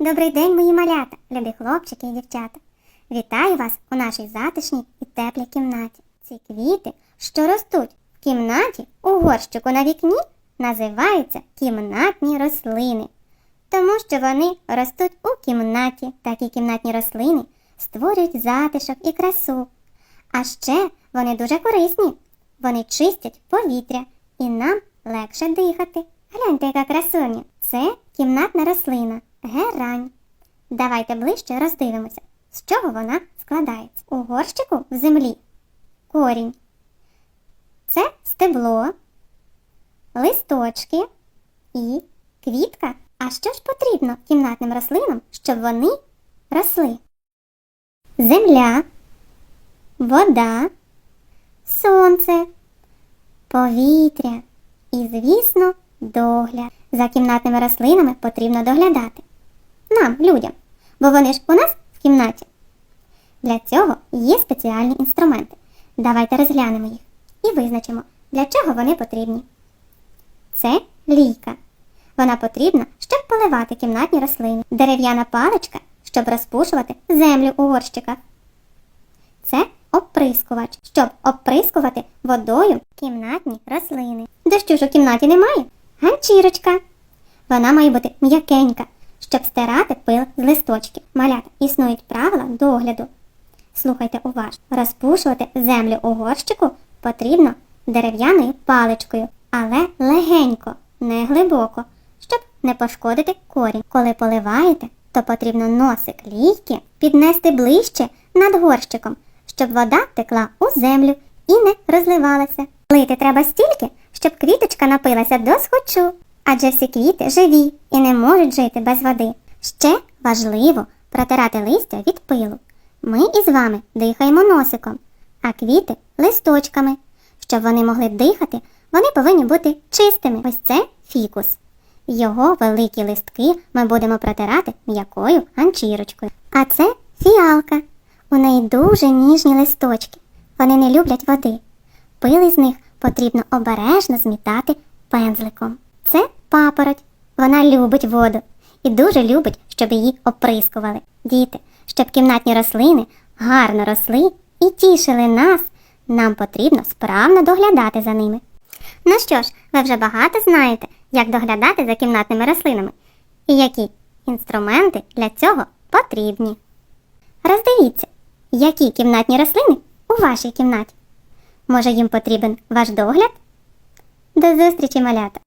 Добрий день, мої малята, любі хлопчики і дівчата. Вітаю вас у нашій затишній і теплій кімнаті. Ці квіти, що ростуть в кімнаті у горщику на вікні, називаються кімнатні рослини, тому що вони ростуть у кімнаті. Такі кімнатні рослини створюють затишок і красу. А ще вони дуже корисні. Вони чистять повітря і нам легше дихати. Гляньте, яка красуня. Це кімнатна рослина, герань. Давайте ближче роздивимося, з чого вона складається. У горщику в землі корінь. Це стебло, листочки і квітка. А що ж потрібно кімнатним рослинам, щоб вони росли? Земля, вода, сонце, повітря і, звісно, догляд. За кімнатними рослинами потрібно доглядати. Нам, людям, бо вони ж у нас в кімнаті. Для цього є спеціальні інструменти. Давайте розглянемо їх і визначимо, для чого вони потрібні. Це лійка. Вона потрібна, щоб поливати кімнатні рослини. Дерев'яна паличка, щоб розпушувати землю у горщиках. Це оприскувач, щоб оприскувати водою кімнатні рослини. Дощу ж у кімнаті немає. Ганчірочка. Вона має бути м'якенька, щоб стирати пил з листочків. Малята існують правила догляду. Слухайте уважно. Розпушувати землю у горщику потрібно дерев'яною паличкою, але легенько, не глибоко, щоб не пошкодити корінь. Коли поливаєте, то потрібно носик лійки піднести ближче над горщиком, щоб вода текла у землю і не розливалася. Лити треба стільки, щоб квіточка напилася до схочу, адже всі квіти живі і не можуть жити без води. Ще важливо протирати листя від пилу. Ми із вами дихаємо носиком, а квіти листочками. Щоб вони могли дихати, вони повинні бути чистими. Ось це фікус. Його великі листки ми будемо протирати м'якою ганчірочкою. А це фіалка. У неї дуже ніжні листочки. Вони не люблять води. Пили з них потрібно обережно змітати пензликом. Папороть. Вона любить воду і дуже любить, щоб її оприскували. Діти, щоб кімнатні рослини гарно росли і тішили нас, нам потрібно справно доглядати за ними. Ну що ж, ви вже багато знаєте, як доглядати за кімнатними рослинами і які інструменти для цього потрібні. Роздивіться, які кімнатні рослини у вашій кімнаті. Може їм потрібен ваш догляд? До зустрічі, малята!